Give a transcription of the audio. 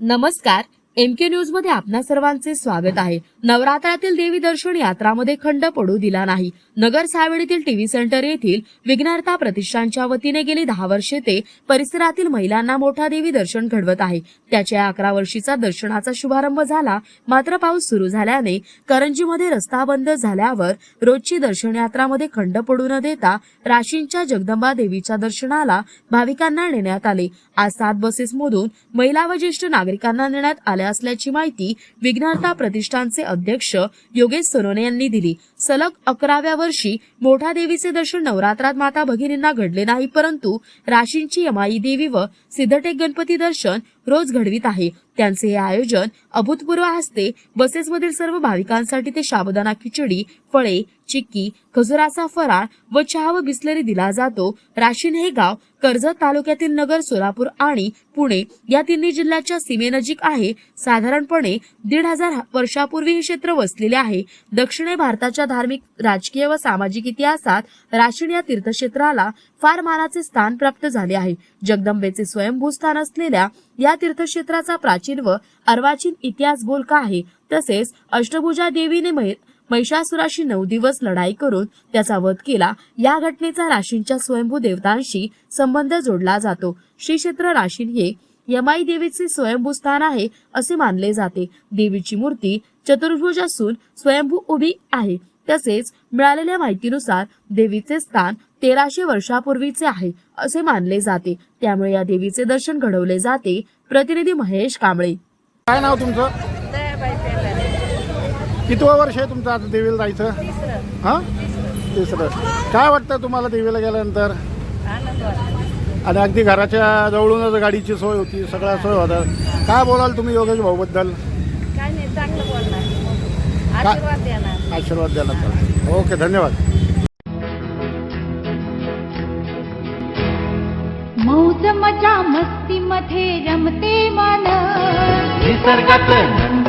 नमस्कार एम के न्यूजमध्ये आपणा सर्वांचे स्वागत आहे. नवरात्रातील देवी दर्शन यात्रामध्ये खंड पडू दिला नाही. नगर सावेडीतील टीव्ही सेंटर येथील विघ्नहर्ता प्रतिष्ठानच्या वतीने गेली दहा वर्षे ते परिसरातील महिलांना मोठा देवी दर्शन घडवत आहे. त्याच्या अकरा वर्षीचा दर्शनाचा शुभारंभ झाला. मात्र पाऊस सुरू झाल्याने करंजीमध्ये रस्ता बंद झाल्यावर रोजची दर्शन यात्रामध्ये खंड पडू न देता राशींच्या जगदंबा देवीच्या दर्शनाला भाविकांना नेण्यात आले. आज सात बसेसमधून महिला व ज्येष्ठ नागरिकांना नेण्यात झाल्या असल्याची माहिती विघ्नहर्ता प्रतिष्ठानचे अध्यक्ष योगेश सोनोने यांनी दिली. सलग अकराव्या वर्षी मोठा देवीचे दर्शन नवरात्रात माता भगिनींना घडले नाही परंतु राशींची यमाई देवी व सिद्धटेक गणपती दर्शन रोज घडवीत आहे. त्यांचे हे आयोजन अभूतपूर्व असते बसेसमधील सर्व भाविकांसाठी ते शाबदाना खिचडी फळे चिक्की खजुराचा फराळ व चहा व बिस्लरी दिला जातो. राशीन हे गाव कर्जत तालुक्यातील नगर सोलापूर आणि पुणे या तिन्ही जिल्ह्याच्या सीमेनजीक आहे. साधारणपणे दीड हजार वर्षापूर्वी हे क्षेत्र वसलेले आहे. दक्षिणे भारताच्या धार्मिक राजकीय व सामाजिक इतिहासात राशीन या तीर्थक्षेत्राला फार मानाचे स्थान प्राप्त झाले आहे. जगदंबेचे स्वयंभू स्थान असलेल्या या तीर्थक्षेत्राचा प्राचीन व अर्वाचीन इतिहास बोलका आहे. तसेच अष्टभुजा देवीने महिषासुराशी नऊ दिवस लढाई करून त्याचा वध केला. या घटनेचा राशींच्या स्वयंभू देवतांशी संबंध जोडला जातो. श्री क्षेत्र राशीन हे यमाई देवीचे स्वयंभू स्थान आहे असे मानले जाते. देवीची मूर्ती चतुर्भुज असून स्वयंभू उभी आहे. तसेच मिळालेल्या माहितीनुसार देवीचे स्थान तेराशे वर्षापूर्वीचे आहे असे मानले जाते. त्यामुळे या देवीचे दर्शन घडवले जाते. प्रतिनिधी महेश कांबळे. काय नाव तुमचं? कितवं वर्ष आहे तुमचं आता देवीला जायचं? हां? तिसरं. काय वाटतं तुम्हाला देवीला गेल्यानंतर? आनंद वाटतो आणि अगदी घराच्या जवळूनच गाडीची सोय होती सगळ्या सोय होत्या काय बोलाल तुम्ही योगेश भाऊबद्दल? काय नाही चांगलं बोलणार. आशीर्वाद द्यायला चालतं ओके धन्यवाद. मौज मजा मस्ती मध्ये रमते मन निसर्गात